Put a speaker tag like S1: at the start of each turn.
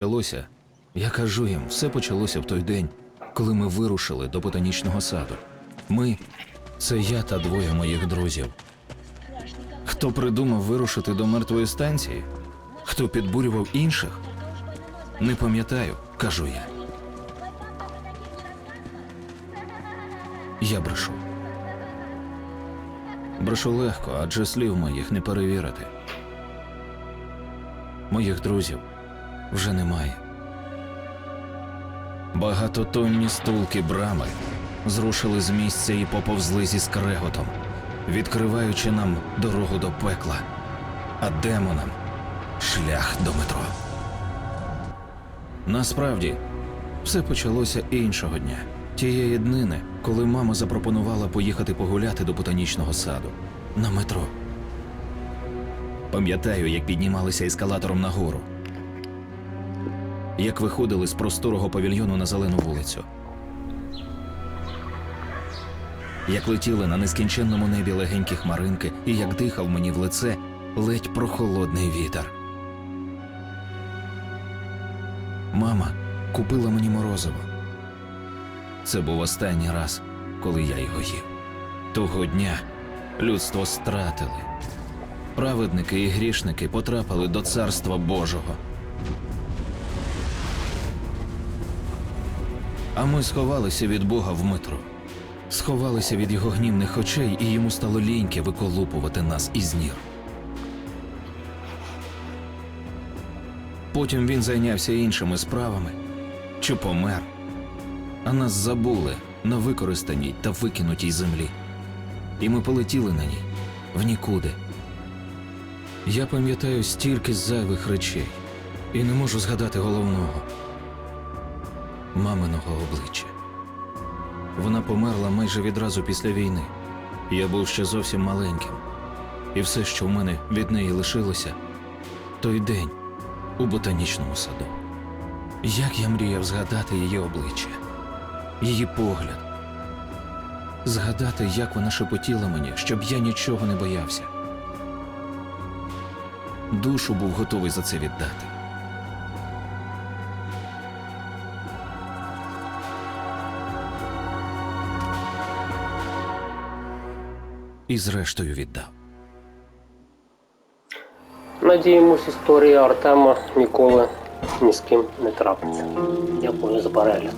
S1: почалося, я кажу їм, все почалося в той день, коли ми вирушили до ботанічного саду. Ми це я та двоє моїх друзів. Хто придумав вирушити до мертвої станції? Хто підбурював інших? Не пам'ятаю, кажу я. Я брешу. Брешу легко, адже слів моїх не перевірити. Моїх друзів вже немає. Багатотонні стулки брами зрушили з місця і поповзли зі скреготом, відкриваючи нам дорогу до пекла, а демонам шлях до метро. Насправді, все почалося іншого дня, тієї днини, коли мама запропонувала поїхати погуляти до ботанічного саду на метро. Пам'ятаю, як піднімалися ескалатором нагору, як виходили з просторого павільйону на зелену вулицю, як летіли на нескінченному небі легенькі хмаринки, і як дихав мені в лице ледь прохолодний вітер. Мама купила мені морозиво. Це був останній раз, коли я його їв. Того дня людство стратили. Праведники і грішники потрапили до царства Божого. А ми сховалися від Бога в метро. Сховалися від його гнівних очей, і йому стало ліньки виколупувати нас із нір. Потім він зайнявся іншими справами чи помер, а нас забули на використаній та викинутій землі. І ми полетіли на ній в нікуди. Я пам'ятаю стільки зайвих речей і не можу згадати головного маминого обличчя. Вона померла майже відразу після війни. Я був ще зовсім маленьким, і все, що в мене від неї лишилося, той день у ботанічному саду. Як я мріяв згадати її обличчя, її погляд, згадати, як вона шепотіла мені, щоб я нічого не боявся. Душу був готовий за це віддати. І зрештою віддав.
S2: Надіємось, історія Артема ніколи ні з ким не трапиться. Дякую за перегляд.